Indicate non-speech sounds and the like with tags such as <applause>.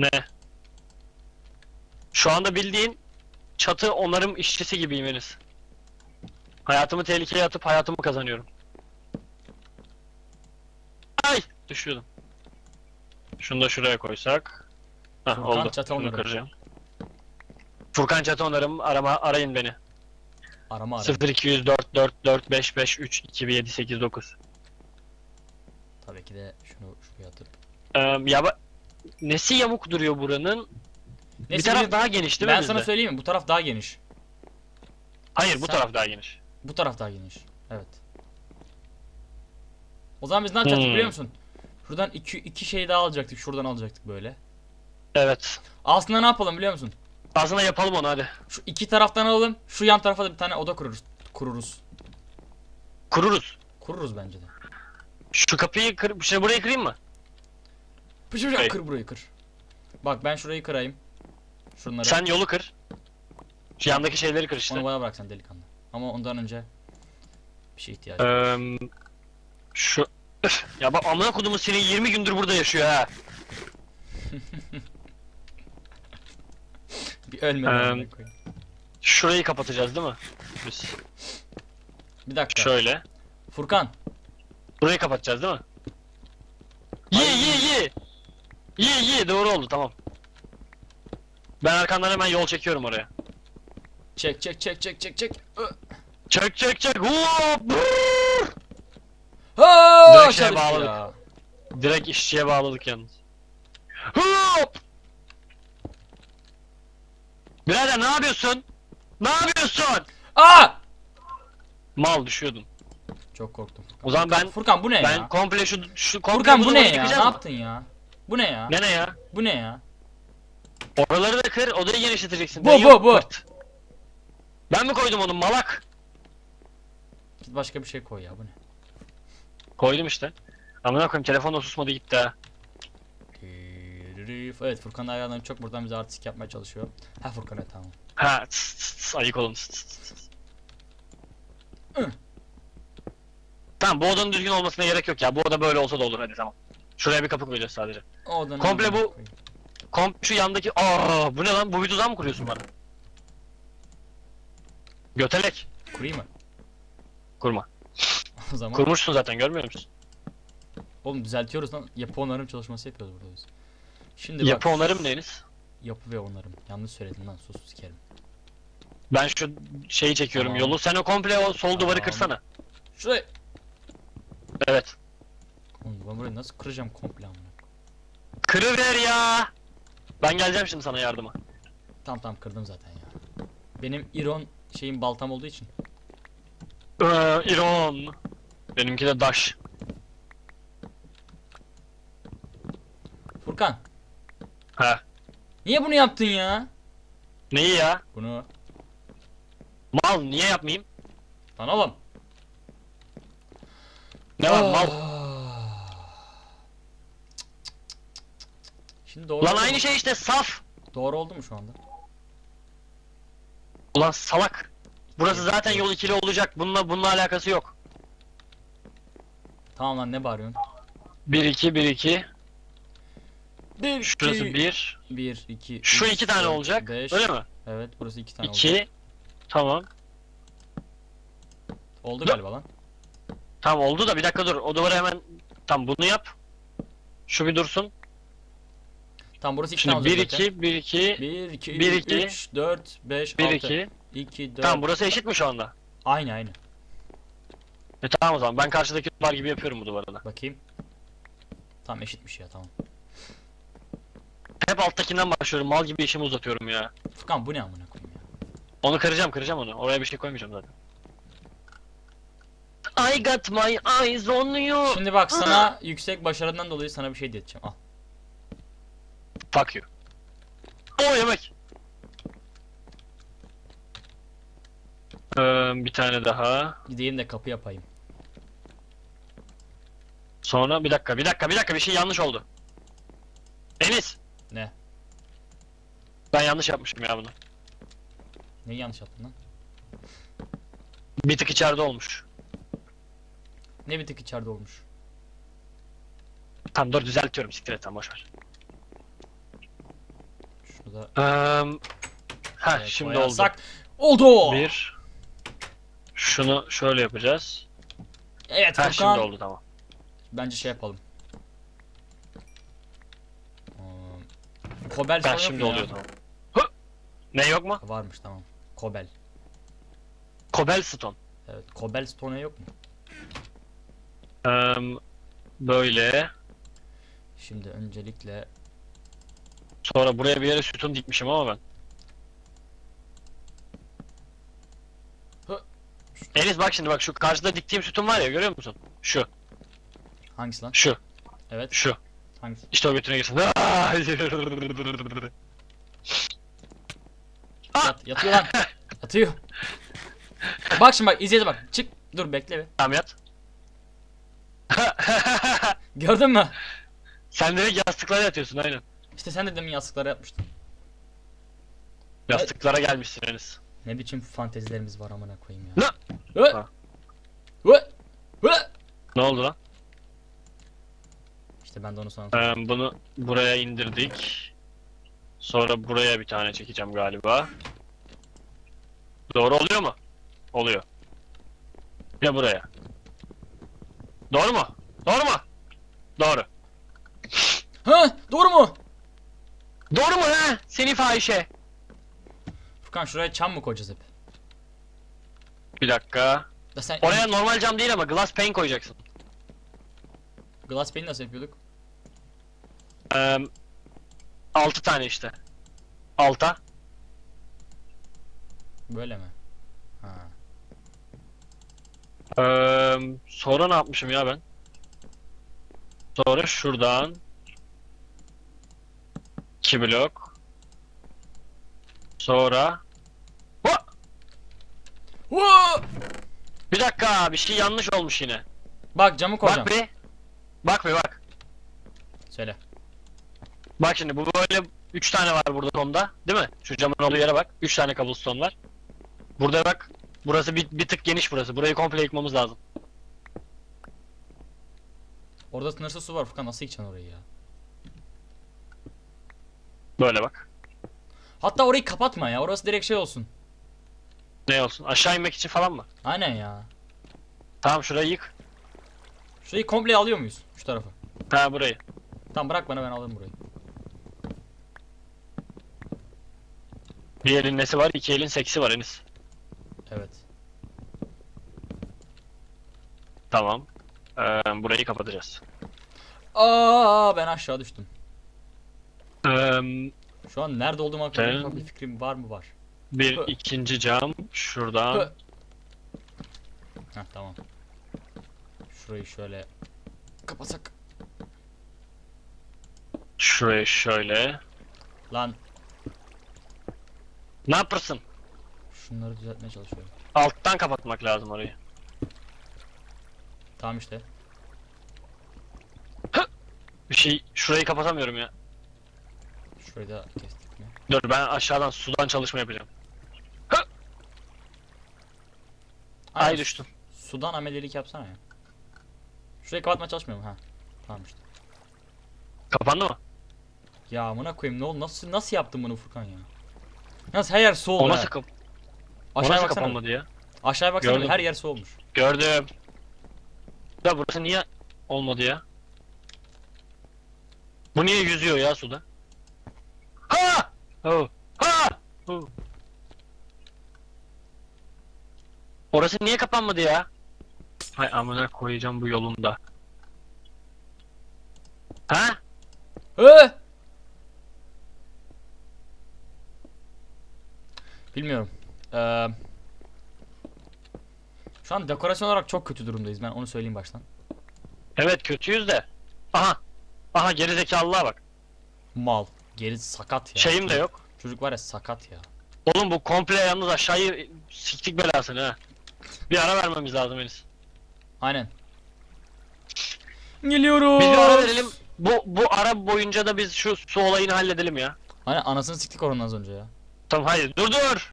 Ne? Şu anda bildiğin çatı onarım işçisi gibiyim Enes. Hayatımı tehlikeye atıp hayatımı kazanıyorum. Ay! Düşüyordum. Şunu da şuraya koysak. Hah Furkan oldu. çatı onarım. kıracağım. Furkan çatı onarım. Arama, arayın beni. Arama arama. 0204 44 55 3 27 8 9. Tabii ki de şunu şuraya atıp. Ee, ya ba- nesi yamuk duruyor buranın? bir Neyse, taraf benim- daha geniş değil mi ben bizde? sana söyleyeyim mi? Bu taraf daha geniş. Hayır bu Sen- taraf daha geniş. Bu taraf daha geniş. Evet. O zaman biz ne yapacaktık Hmm. biliyor musun? Şuradan iki, iki şey daha alacaktık. Şuradan alacaktık böyle. Evet. Aslında ne yapalım biliyor musun? Aslında yapalım onu hadi. Şu iki taraftan alalım. Şu yan tarafa da bir tane oda kururuz. Kururuz. Kururuz. Kururuz bence de. Şu kapıyı kır, şey burayı kırayım mı? Pışır Hey. kır burayı kır. Bak ben şurayı kırayım. Şunları. Sen yolu kır. Şu yandaki şeyleri kır işte. Onu bana bırak sen delikanlı. Ama ondan önce bir şey ihtiyacım var. Eee şu Üf, ya bak amına kodumun senin 20 gündür burada yaşıyor ha. <laughs> Bir ölme. Eee, amına koyayım. Şurayı kapatacağız değil mi? Biz Bir dakika. şöyle. Furkan. Burayı kapatacağız değil mi? Ye ye ye. Ye ye doğru oldu tamam. Ben arkandan hemen yol çekiyorum oraya. Çek çek çek çek çek çek. Ö. Çek çek çek. Hop! Ha, Direkt şeye düştü bağladık. ya. Direkt işçiye bağladık yalnız. Hop! Birader ne yapıyorsun? Ne yapıyorsun? Aa! Mal düşüyordum. Çok korktum. Furkan. O zaman ben Furkan bu ne ben ya? komple şu şu komple Furkan bu ne ya? Ne yaptın ya? Bu ne ya? Ne ne ya? Bu ne ya? Oraları da kır, odayı genişleteceksin. Bu, Ben bu, yok, bu. Ben mi koydum onu malak? Git başka bir şey koy ya bu ne? Koydum işte. Amına koyayım telefon da susmadı gitti ha. Evet Furkan ayarlarını çok buradan bize artistik yapmaya çalışıyor. Ha Furkan evet tamam. Ha tıs tıs tıs ayık olun tıs tıs tıs. Tamam bu odanın düzgün olmasına gerek yok ya. Bu oda böyle olsa da olur hadi tamam. Şuraya bir kapı koyacağız sadece. O odanın Komple bu- koyayım. Komp şu yandaki aa bu ne lan? Bu tuzak mı kuruyorsun bana? Götelek. Kurayım mı? Kurma. <laughs> o zaman. Kurmuşsun zaten görmüyor musun? Oğlum düzeltiyoruz lan. Yapı onarım çalışması yapıyoruz burada biz. Şimdi Yapı bak. onarım neyiniz? Yapı ve onarım. Yanlış söyledim lan sus sikerim. Ben şu şeyi çekiyorum Tamam. yolu. Sen o komple o sol duvarı Tamam. kırsana. Şuraya. Evet. Oğlum ben burayı nasıl kıracağım komple amına? Kırıver ya. Ben geleceğim şimdi sana yardıma. Tamam tamam kırdım zaten ya. Benim iron şeyim baltam olduğu için. Ee, İron. Benimki de daş. Furkan. Ha. Niye bunu yaptın ya? Neyi ya? Bunu. Mal niye yapmayayım? Lan oğlum. Ne var mal? Şimdi doğru Lan oldu mu? aynı şey işte saf. Doğru oldu mu şu anda? Ulan salak. Burası zaten yol ikili olacak. Bununla bununla alakası yok. Tamam lan ne bağırıyorsun? 1 2 1 2. Bir, Şurası 1. 1, 2, Şu iki tane olacak. Öyle mi? Evet burası iki tane olacak. 2. Tamam. Oldu Ya- galiba lan. Tamam oldu da bir dakika dur. O duvarı hemen tam bunu yap. Şu bir dursun. Tamam burası iki tane Şimdi olacak 1 zaten. 2 1 2 1, 2, Bir, iki. 3, 4, 5, 1 6, 2. 2, 4. Tamam burası eşit mi şu anda? Aynı aynı. E tamam o zaman ben karşıdaki duvar gibi yapıyorum bu duvarı da. Bakayım. Tamam eşitmiş ya tamam. Hep alttakinden başlıyorum. Mal gibi işimi uzatıyorum ya. Furkan bu ne amına koyayım ya. Onu kıracağım kıracağım onu. Oraya bir şey koymayacağım zaten. I got my eyes on you. Şimdi bak sana yüksek başarından dolayı sana bir şey diyeceğim. Al. Fuck you. O yemek. Ee, bir tane daha. Gideyim de kapı yapayım. Sonra bir dakika bir dakika bir dakika bir şey yanlış oldu. Enis. Ne? Ben yanlış yapmışım ya bunu. Neyi yanlış yaptın lan? Bir tık içeride olmuş. Ne bir tık içeride olmuş. Tamam dur düzeltiyorum siktir et tamam boşver. Şurada Eee ha e, şimdi koyarsak- Oldu. oldu. Bir. Şunu şöyle yapacağız. Evet Ha Furkan. şimdi oldu tamam. Bence şey yapalım. Kobel yok şimdi ya? oluyor tamam. Hı! Ne yok mu? Varmış tamam. Kobel. Cobblestone. Evet. Kobel stone yok mu? Eee böyle. Şimdi öncelikle Sonra buraya bir yere sütun dikmişim ama ben. Hı. Bak şimdi bak şu karşıda diktiğim sütun var ya görüyor musun? Şu, hangisi lan? şu, Evet. şu. Hangisi? İşte o götüne girsin. <laughs> Yat, yatıyor lan. Yatıyor. Bak şimdi bak izleyeceğiz bak. Çık. Dur bekle bir. tamam yat. Gördün mü? Sen direkt yastıklara yatıyorsun aynen. İşte sen de demin yastıklara yapmıştın. Yastıklara gelmişsin Enis. Ne biçim fantezilerimiz var amına koyayım ya. Ne? Hı? Ha. Hı? Hı? Ne oldu lan? İşte ben de onu sana Ee, bunu buraya indirdik. Sonra buraya bir tane çekeceğim galiba. Doğru oluyor mu? Oluyor. Ya buraya. Doğru mu? Doğru mu? Doğru. Ha, doğru mu? Doğru mu he? Seni fahişe. Furkan şuraya çam mı koyacağız hep? Bir dakika. Da sen Oraya normal cam değil ama glass pane koyacaksın. glass pane nasıl yapıyorduk? Ee, 6 tane işte. Alta. Böyle mi? Ha. Ee, sonra ne yapmışım ya ben? Sonra şuradan 2 blok. Sonra Hua! Hı! bir dakika bir şey yanlış olmuş yine. Bak camı koyacağım. Bak bir. Bak bir bak. Söyle. Bak şimdi bu böyle 3 tane var burada tonda, değil mi? Şu camın olduğu yere bak. 3 tane cobblestone var. Burada bak. Burası bir, bir tık geniş burası. Burayı komple yıkmamız lazım. Orada sınırsız su var Furkan nasıl yıkacaksın orayı ya? Böyle bak. Hatta orayı kapatma ya orası direkt şey olsun. Ne olsun? Aşağı inmek için falan mı? Aynen ya. Tamam şurayı yık. Şurayı komple alıyor muyuz? Şu tarafı. Ha burayı. Tamam bırak bana ben alırım burayı. Bir elin nesi var? iki elin seksi var Enis. Evet. Tamam. Ee, burayı kapatacağız. Aa ben aşağı düştüm. Şu an nerede olduğum hakkında Sen- bir fikrim var mı var? bir Hı. ikinci cam şuradan. Hı. Heh tamam. Şurayı şöyle kapasak. Şuraya şöyle. Lan Ne yaparsın? şunları düzeltmeye çalışıyorum. Alttan kapatmak lazım orayı. Tamam işte. Bir şey şurayı kapatamıyorum ya. Şurayı da kestik mi? Dur ben aşağıdan sudan çalışma yapacağım. Ay Aynen, düştüm. Sudan amelelik yapsana ya. Şurayı kapatmaya çalışmıyorum ha. Tamam işte. Kapandı mı? Ya amına koyayım ne oldu? Nasıl nasıl yaptın bunu Furkan ya? Yalnız her yer su oldu O nasıl, kap o Aşağıya nasıl baksana. kapanmadı ya? Aşağıya baksana Gördüm. her yer su olmuş. Gördüm. Ya burası niye olmadı ya? Bu niye yüzüyor ya suda? Oh. Ha! Oh. Orası niye kapanmadı ya? Hay amına koyacağım bu yolunda. Ha? Hı! Bilmiyorum. Ee, şu an dekorasyon olarak çok kötü durumdayız. Ben onu söyleyeyim baştan. Evet kötüyüz de. Aha. Aha geri zekalılığa bak. Mal. Geri sakat ya. Şeyim de yok. Çocuk var ya sakat ya. Oğlum bu komple yalnız aşağıyı siktik belasını ha. Bir ara vermemiz lazım Enis. Aynen. Geliyoruz. Bir ara verelim. Bu bu ara boyunca da biz şu su olayını halledelim ya. Aynen anasını siktik oradan az önce ya. Tamam hayır dur dur.